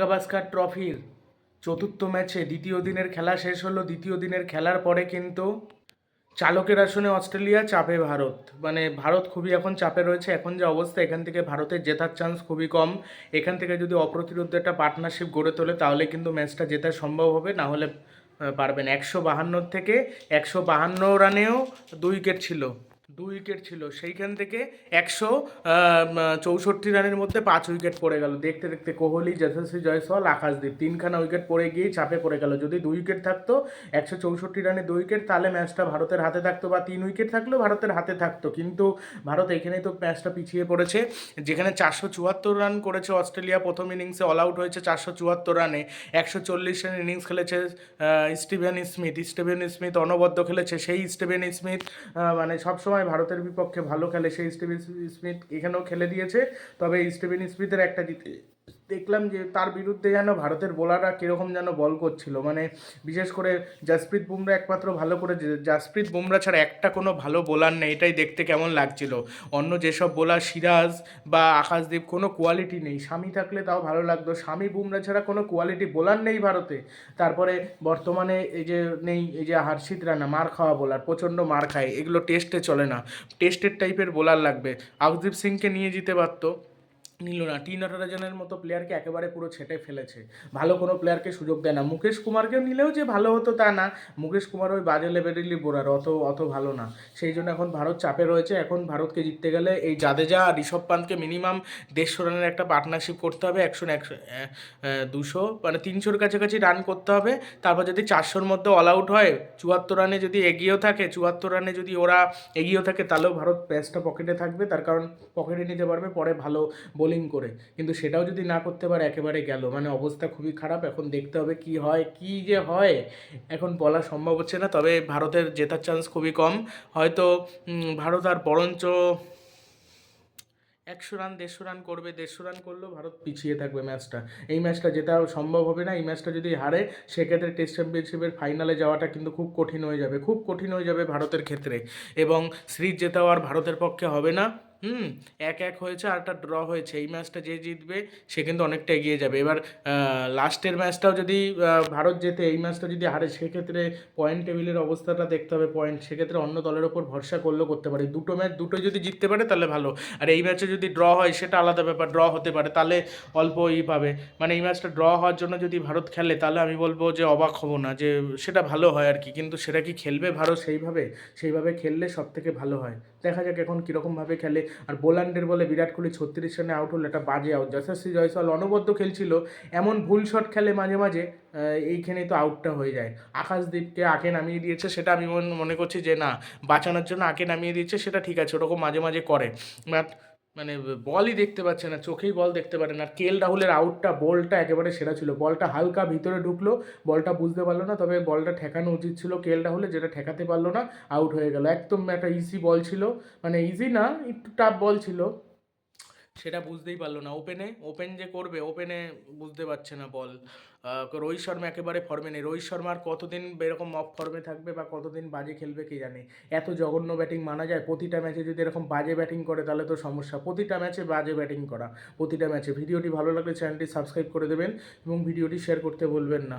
গাভাস্কার ট্রফির চতুর্থ ম্যাচে দ্বিতীয় দিনের খেলা শেষ হলো। দ্বিতীয় দিনের খেলার পরে কিন্তু চালকের আসনে অস্ট্রেলিয়া চাপে ভারত। মানে ভারত খুবই এখন চাপে রয়েছে। এখন যে অবস্থা, এখান থেকে ভারতের জেতার চান্স খুবই কম। এখান থেকে যদি অপ্রতিরোধ একটা পার্টনারশিপ গড়ে তোলে, তাহলে কিন্তু ম্যাচটা জেতা সম্ভব হবে। না হলে পারবেন একশো বাহান্নর থেকে একশো বাহান্ন রানেও দুই উইকেট ছিল। দুই উইকেট ছিল। সেইখান থেকে একশো চৌষট্টি রানের মধ্যে পাঁচ উইকেট পড়ে গেল। দেখতে দেখতে কোহলি যশস্বী জয়সওয়াল, আকাশদীপ তিনখানা উইকেট পড়ে গিয়ে চাপে পড়ে গেল। যদি দুই উইকেট থাকতো, একশো চৌষট্টি রানে দু উইকেট তাহলে ম্যাচটা ভারতের হাতে থাকতো বা তিন উইকেট থাকলেও ভারতের হাতে থাকতো। কিন্তু ভারত এখানেই তো ম্যাচটা পিছিয়ে পড়েছে। যেখানে চারশো চুয়াত্তর রান করেছে অস্ট্রেলিয়া, প্রথম ইনিংসে অল আউট হয়েছে চারশো চুয়াত্তর রানে। একশো চল্লিশ রান ইনিংস খেলেছে স্টিভেন স্মিথ। স্টিভেন স্মিথ অনবদ্য খেলেছে। সেই স্টিভেন স্মিথ মানে সবসময় ভারতের বিপক্ষে ভালো খেলে সেই স্টিভেন স্মিথ এখানেও খেলে দিয়েছে। তবে স্টিভেন স্মিথের একটা দেখলাম যে তার বিরুদ্ধে যেন ভারতের বোলাররা কীরকম যেন বল করছিল। মানে বিশেষ করে জাসপ্রীত বুমরা একমাত্র ভালো করে জাসপ্রীত বুমরা ছাড়া একটা কোনো ভালো বোলার নেই, এটাই দেখতে কেমন লাগছিল। অন্য যেসব বোলার সিরাজ বা আকাশদীপ কোনো কোয়ালিটি নেই। স্বামী থাকলে তাও ভালো লাগতো। স্বামী বুমরা ছাড়া কোনো কোয়ালিটি বোলার নেই ভারতে। তারপরে বর্তমানে এই যে নেই, এই যে হার্ষিত রানা, মার খাওয়া বোলার, প্রচণ্ড মার খায়। এগুলো টেস্টে চলে না। টেস্টের টাইপের বোলার লাগবে। আকদীপ সিংকে নিয়ে যেতে পারতো। নিল না টি নটরাজনের মতো প্লেয়ারকে একেবারে পুরো ছেটে ফেলেছে। ভালো কোনো প্লেয়ারকে সুযোগ দেয় না। মুকেশ কুমারকেও নিলেও যে ভালো হতো তা না। মুকেশ কুমার ওই বাজে লেভেলেরই বোলার অত অত ভালো না। সেই জন্য এখন ভারত চাপে রয়েছে। এখন ভারতকে জিততে গেলে এই জাদেজা ঋষভ পান্তকে মিনিমাম দেড়শো রানের একটা পার্টনারশিপ করতে হবে। একশো একশো দুশো মানে তিনশোর কাছাকাছি রান করতে হবে। তারপর যদি চারশোর মধ্যে অল আউট হয়, চুয়াত্তর রানে যদি এগিয়েও থাকে, চুয়াত্তর রানে যদি ওরা এগিয়েও থাকে, তাহলেও ভারত ম্যাচটা পকেটে থাকবে। তার কারণ পকেটে নিতে পারবে। পরে ভালো বোলিং করে। কিন্তু সেটাও যদি না করতে পারে, একেবারে গেল। মানে অবস্থা খুবই খারাপ। এখন দেখতে হবে কি হয়, কি যে হয়। এখন বলা সম্ভব হচ্ছে না, তবে ভারতের জেতার চান্স খুবই কম। হয়তো ভারত আর বরঞ্চ একশো রান, দেড়শো রান করবে, দেড়শো রান করলেও ভারত পিছিয়ে থাকবে ম্যাচটা। এই ম্যাচটা জেতা সম্ভব হবে না, এই ম্যাচটা যদি হারে, সেক্ষেত্রে টেস্ট চ্যাম্পিয়নশিপের ফাইনালে যাওয়াটা কিন্তু খুব কঠিন হয়ে যাবে। খুব কঠিন হয়ে যাবে ভারতের ক্ষেত্রে। এবং সিরিজ জেতাও আর ভারতের পক্ষে হবে না। হুম, এক এক হয়েছে আর একটা ড্র হয়েছে। এই ম্যাচটা যে জিতবে, সে কিন্তু অনেকটা এগিয়ে যাবে। এবার লাস্টের ম্যাচটাও যদি ভারত জেতে এই ম্যাচটা যদি হারে, সেক্ষেত্রে পয়েন্ট টেবিলের অবস্থাটা দেখতে হবে পয়েন্ট সেক্ষেত্রে অন্য দলের ওপর ভরসা করলেও করতে পারে। দুটো ম্যাচ দুটোই যদি জিততে পারে, তাহলে ভালো। আর এই ম্যাচে যদি ড্র হয়, সেটা আলাদা ব্যাপার ড্র হতে পারে। তাহলে অল্প ই পাবে। মানে এই ম্যাচটা ড্র হওয়ার জন্য যদি ভারত খেলে, তাহলে আমি বলব যে অবাক হব না যে সেটা ভালো হয় আর কি। কিন্তু সেটা কি খেলবে ভারত সেইভাবে? সেইভাবে খেললে সব থেকে ভালো হয়। দেখা যাক এখন কীরকমভাবে খেলে। আর বোলান্ডের বলে বিরাট কোহলি ছত্রিশ রানে আউট হলো, একটা বাজে আউট যশস্বী জয়সওয়াল অনবদ্য খেলছিল, এমন ভুল শট খেলে মাঝে মাঝে এইখানে তো আউটটা হয়ে যায়। আকাশদীপকে আঁকে নামিয়ে দিয়েছে, সেটা আমি মনে করছি যে না, বাঁচানোর জন্য আঁকে নামিয়ে দিয়েছে, সেটা ঠিক আছে, ওরকম মাঝে মাঝে করে। বাট মানে বলই দেখতে পাচ্ছে না, চোখেই বল দেখতে পারে না। কেল রাহুলের আউটটা বলটা একেবারে সেরা ছিল। বলটা হালকা ভিতরে ঢুকলো, বলটা বুঝতে পারল না, তবে বলটা ঠেকানো উচিত ছিল কেল রাহুলের, যেটা ঠেকাতে পারল না আউট হয়ে গেল। একদম একটা ইজি বল ছিল। মানে ইজি না, একটু টাফ বল ছিল। সেটা বুঝতেই পারল না। ওপেনে ওপেন যে করবে ওপেনে বুঝতে পারছে না বল। রোহিত শর্মা একেবারে ফর্মে নেই। রোহিত শর্মার কতদিন এরকম অফ ফর্মে থাকবে বা কতদিন বাজে খেলবে কে জানে? এত জঘন্য ব্যাটিং মানা যায়। প্রতিটা ম্যাচে যদি এরকম বাজে ব্যাটিং করে, তাহলে তো সমস্যা। প্রতিটা ম্যাচে বাজে ব্যাটিং করা। প্রতিটা ম্যাচে ভিডিওটি ভালো লাগলে চ্যানেলটি সাবস্ক্রাইব করে দেবেন এবং ভিডিওটি শেয়ার করতে বলবেন না।